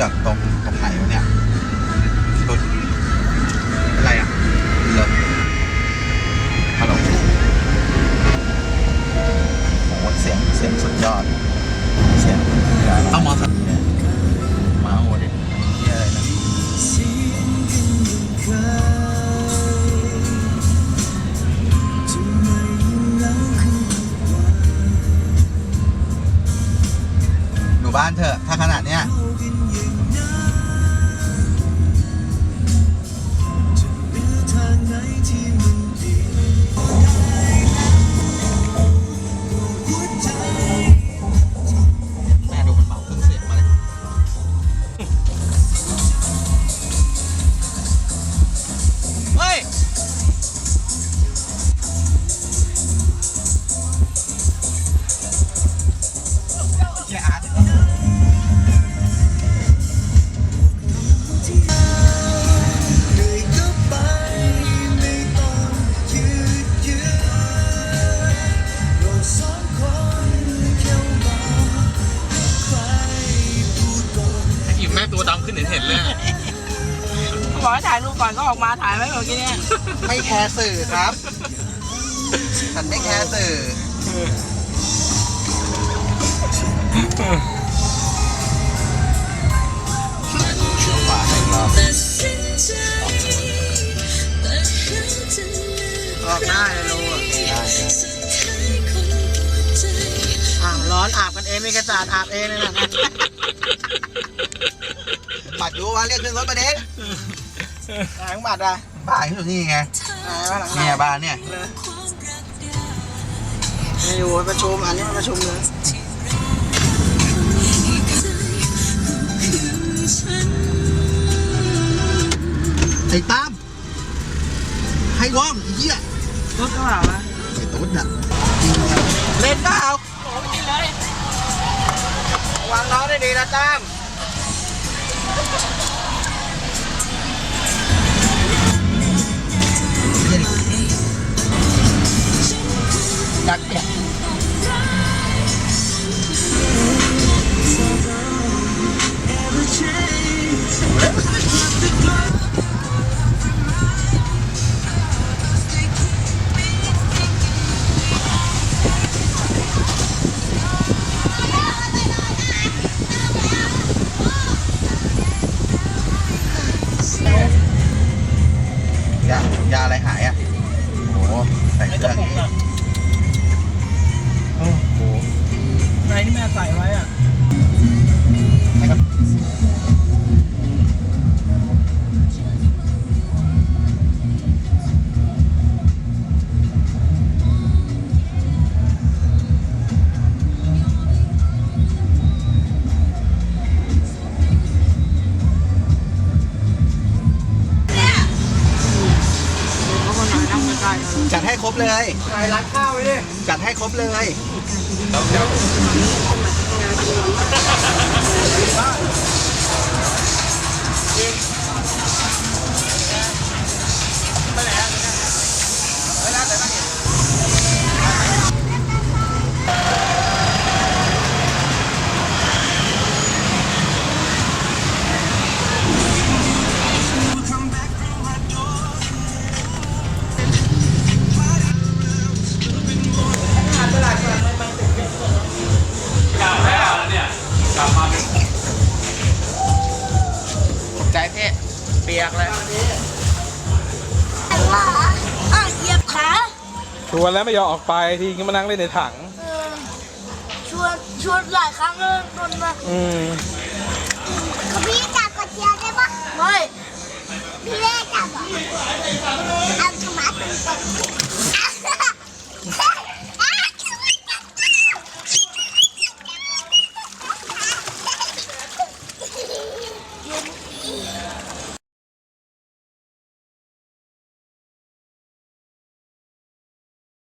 จากตรงตรงไหนวะเนี่ยหลุดอะไรอะเหรอฮัลโหลโอ้โหเสียงเสียงสุดยอด เสียงต้องมอสเนี่ยมาโหดิเหี้ยอะไรนะอยู่บ้านเถอะ ถ้าขนาดเนี้ย บอกให้ถ่ายรูปก่อนก็ออกมาถ่ายไว้เมื่อกี้เนี่ยไม่แคร์สื่อครับ ฉันไม่แคร์สื่อ ออกได้เลยรู้อะได้ครับอ่าวร้อนอาบกันเองไม่กระจาดอาบเองเลยนะบัตรดูว่าเรียกขึ้นรถมาเด็ก หางบัตรอะบ้านอยู่นี่ไงหายว่าหลังเนี่ยบ้านเนี่ยไม่อยู่ประชุมอันนี้มันประชุมเลยไอ้ตั้มให้ว่องไอ้เหี้ยรถก็เปล่าวะไอ้ตุ๊ดอะเล่นเปล่าวางล้อได้ดีนะจ้าม ดั ครบเลยใส่ร้านข้าวไว้ดิจัดให้ครบเลยใจ ยกเลยอะเหยียบขาชวนแล้วไม่ยอมออกไปทีก็มานั่งเล่นในถัง เออชวนชวนหลายครั้งแล้วนนมาอืมเขาพี่จับกระเทียมได้ปะไม่พี่แม่จับเหรอเอาธรรมะ